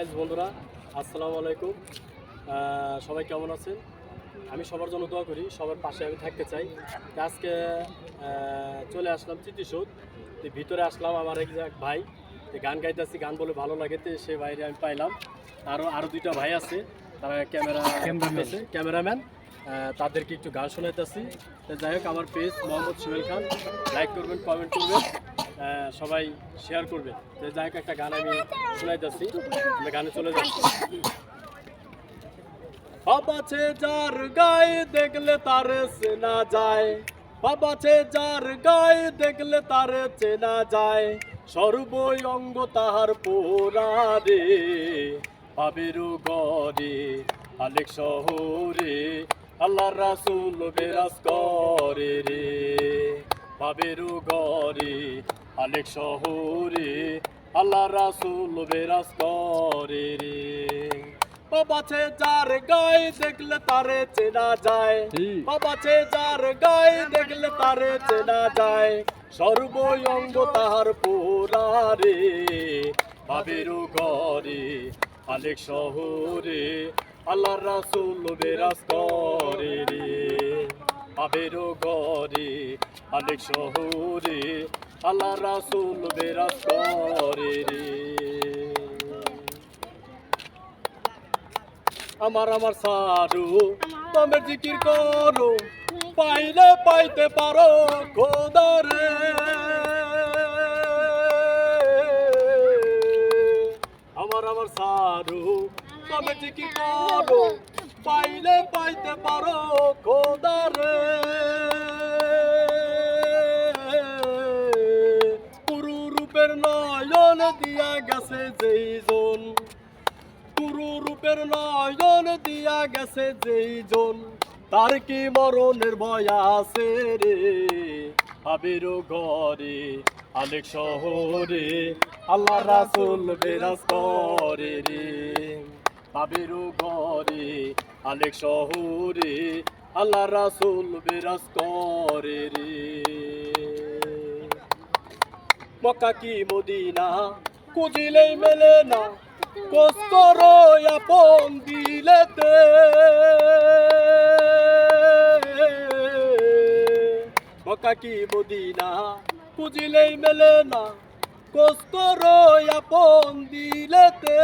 Guys বন্ধুরা আসসালামু আলাইকুম। সবাই কেমন আছেন? আমি সবার জন্য দোয়া করি সবার পাশে আমি থাকতে চাই। আজকে চলে আসলাম স্মৃতিসৌধ ভিতরে আসলাম আমার এক ভাই। গান গাইতেছি গান বলে ভালো লাগে তো সে বাইরে আমি পাইলাম। আরও আরও দুইটা ভাই আছে তারা ক্যামেরা আছে ক্যামেরাম্যান। তাদেরকে একটু গান শোনাইতেছি। যাই হোক আমার পেজ মোহাম্মদ সোহেল খান। লাইক করবেন কমেন্ট করবেন। সবাই শেয়ার করবে তো যাই হোক, একটা গান আমি শোনাইতেছি যাচ্ছি। গানে চলে যাচ্ছি। বাবাছে যার গায়ে দেখলে তারে চেনা যায়। বাবাছে যার গায়ে দেখলে তারে চেনা যায়। সর্বই অঙ্গ তাহার পোড়ারে পাবেরু গরে আলেক শহরে আল্লাহ রাসুল বেরাস করে রে। পাবেরু গরে আলেক শহরে আল্লাহ রাসুল বেরাস করে রে। বাবাছে যার গায়ে দেখলে তারে চেনা যায়। বাবাছে যার গায়ে দেখলে তারে চেনা যায়। সর্বঙ্গ তাহার পোড়ারে বাবেরও ঘরে আলেক শহরে আল্লাহ রাসুল বেরাস করে রে। বাবেরও ঘরে আলেক শহরে, আল্লাহ রাসুল বেরাস করে রে। আমার আমার সারু তুমি জিকির করো, পাইলে পাইতে পারো খোদারে আমার আমার সারু তুমি জিকির করো পাইলে পাইতে পারো খোদারে। পুরু রূপের নয়ন দিয়া গেছে যেই জন। পুরু রূপের নয়ন দিয়া গেছে যেই জন। তার কি মরণের ভয় আছে রে? আবির ঘরে, আলেক শহরে, আল্লাহ রাসুল বেরাস করে রে। আবির ঘরে, আলেক শহরে, আল্লাহ রাসুল বেরাস করে রে। মক্কা কি মদিনা? খুঁজিলেই মেলে না কস্তর আপন দিলেতে। মক্কা কি মদিনা? খুঁজিলেই মেলে না কস্তর আপন দিলেতে।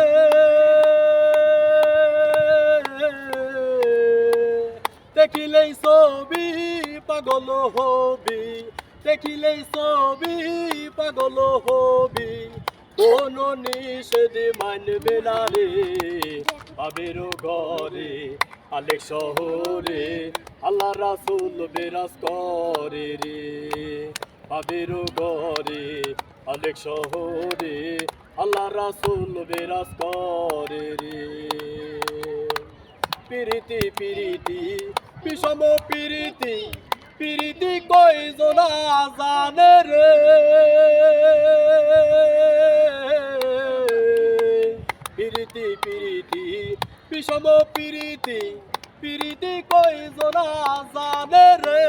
দেখিলেই ছবি পাগল হবি দেখিলেই ছবি পাগল হবি। কোন নিষেধ মানবে না রে পাবের ঘরে আলেক শহরে, আল্লাহ রাসুল বেরাস করে রে। পাবের ঘরে আলেক শহরে, আল্লাহ রাসুল বেরাস করে রে। পিরিতি পিরিতি বিষম পিরিতি পিরিতি কই জনা জানে রে? পিরিতি পিরিতি বিষম পিরিতি পিরিতি কই জনা জানে রে?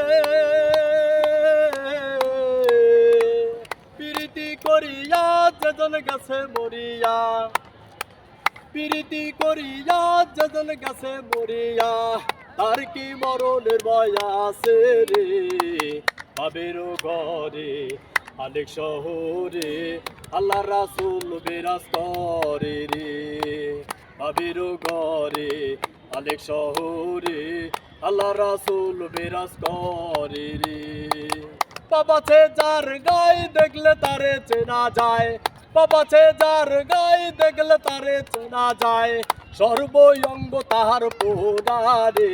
পিরিতি করিয়া যেজন গেছে মরিয়া, প্রীতি করিয়া যজন গাছে মরিয়া। তার কি মরণের ভয় আছে রে? পাবের ঘরে আলেক শহরে আল্লাহ রাসুল বিরাজ করে রে। পাবের ঘরে আলেক শহরে আল্লাহ রাসুল বিরাজ করে রে। বাবাছে যার গায়ে দেখলে তারে চেনা যায় বাবাছে যার গায়ে দেখলে তারে চেনা যায় সর্বঙ্গ তাহার পোড়ারে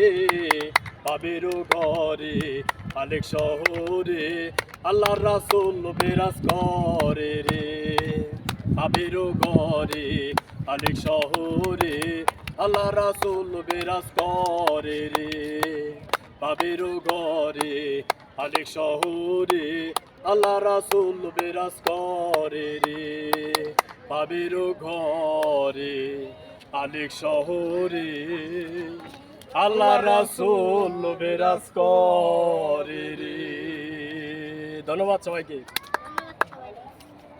পাবের ঘরে আলেক শহরে আল্লাহ রাসুল বিরাজ করে রে। পাবের ঘরে আলেক শহরে আল্লাহ রাসুল বিরাজ করে রে। পাবের ঘরে আলেক শহরে আল্লাহ রাসুল বিরাজ করে রে। পাবের ঘরে। আলেক শহরে আল্লাহ রাসুল বেরাস করে রে। ধন্যবাদ সবাইকে।